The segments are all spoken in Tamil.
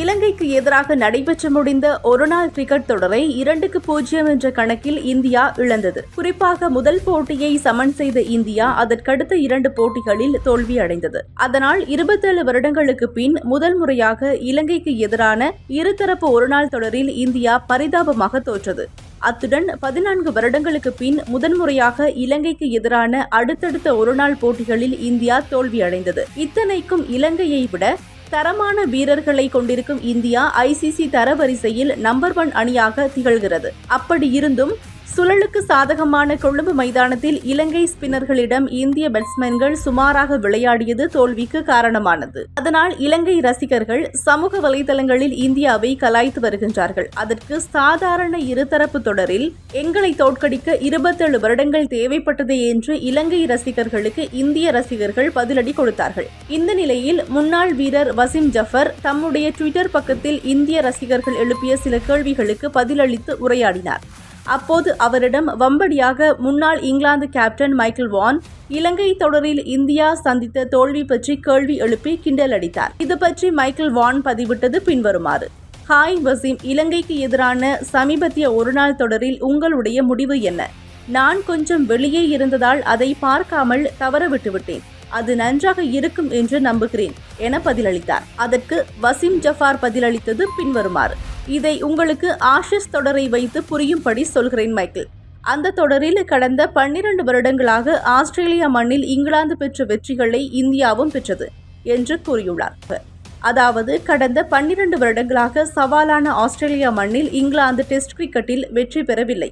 இலங்கைக்கு எதிராக நடைபெற்று முடிந்த ஒருநாள் கிரிக்கெட் தொடரை இரண்டுக்கு பூஜ்ஜியம் என்ற கணக்கில் இந்தியா இழந்தது. குறிப்பாக முதல் போட்டியை சமன் செய்த இந்தியா அதற்கடுத்த இரண்டு போட்டிகளில் தோல்வியடைந்தது அதனால் இருபத்தேழு வருடங்களுக்கு பின் முதல் முறையாக இலங்கைக்கு எதிரான இருதரப்பு ஒருநாள் தொடரில் இந்தியா பரிதாபமாக தோற்றது. அத்துடன் பதினான்கு வருடங்களுக்கு பின் முதன்முறையாக இலங்கைக்கு எதிரான அடுத்தடுத்த ஒருநாள் போட்டிகளில் இந்தியா தோல்வியடைந்தது இத்தனைக்கும் இலங்கையை விட தரமான வீரர்களை கொண்டிருக்கும் இந்தியா ஐசிசி தரவரிசையில் நம்பர் ஒன் அணியாக திகழ்கிறது. அப்படி இருந்தும் சுழலுக்கு சாதகமான கொழும்பு மைதானத்தில் இலங்கை ஸ்பின்னர்களிடம் இந்திய பேட்ஸ்மேன்கள் சுமாராக விளையாடியது தோல்விக்கு காரணமானது. அதனால் இலங்கை ரசிகர்கள் சமூக வலைதளங்களில் இந்தியாவை கலாய்த்து வருகின்றார்கள். அதற்கு சாதாரண இருதரப்பு தொடரில் எங்களை தோற்கடிக்க இருபத்தேழு வருடங்கள் தேவைப்பட்டது என்று இலங்கை ரசிகர்களுக்கு இந்திய ரசிகர்கள் பதிலடி கொடுத்தார்கள். இந்த நிலையில் முன்னாள் வீரர் வசிம் ஜஃபர் தம்முடைய ட்விட்டர் பக்கத்தில் இந்திய ரசிகர்கள் எழுப்பிய சில கேள்விகளுக்கு பதிலளித்து உரையாடினார். அப்போது அவரிடம் வம்படியாக முன்னாள் இங்கிலாந்து கேப்டன் மைக்கேல் வான் இலங்கை தொடரில் இந்தியா சந்தித்த தோல்வி பற்றி கேள்வி எழுப்பி கிண்டல் அடித்தார். இது பற்றி மைக்கேல் வான் பதிவிட்டது பின்வருமாறு. ஹாய் வசீம் இலங்கைக்கு எதிரான சமீபத்திய ஒருநாள் தொடரில் உங்களுடைய முடிவு என்ன? நான் கொஞ்சம் வெளியே இருந்ததால் அதை பார்க்காமல் தவற விட்டுவிட்டேன். அது நன்றாக இருக்கும் என்று நம்புகிறேன் என பதிலளித்தார். அதற்கு வசீம் ஜஃபார் பதிலளித்தது பின்வருமாறு. இதை உங்களுக்கு ஆஷஸ் தொடரை வைத்து புரியும்படி சொல்கிறேன் மைக்கேல். அந்த தொடரில் கடந்த பன்னிரண்டு வருடங்களாக ஆஸ்திரேலியா மண்ணில் இங்கிலாந்து பெற்ற வெற்றிகளை இந்தியாவும் பெற்றது என்று கூறியுள்ளார். அதாவது கடந்த பன்னிரண்டு வருடங்களாக சவாலான ஆஸ்திரேலியா மண்ணில் இங்கிலாந்து டெஸ்ட் கிரிக்கெட்டில் வெற்றி பெறவில்லை.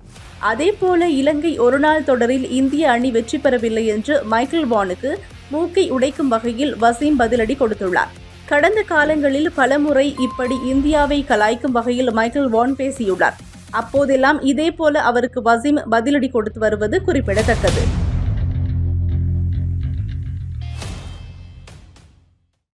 அதேபோல இலங்கை ஒருநாள் தொடரில் இந்திய அணி வெற்றி பெறவில்லை என்று மைக்கேல் வானுக்கு மூக்கை உடைக்கும் வகையில் வசீம் பதிலடி கொடுத்துள்ளார். கடந்த காலங்களில் பலமுறை இப்படி இந்தியாவை கலாய்க்கும் வகையில் மைக்கேல் வான் பேசியுள்ளார். அப்போதெல்லாம் இதேபோல அவருக்கு வசீம் பதிலடி கொடுத்து வருவது குறிப்பிடத்தக்கது.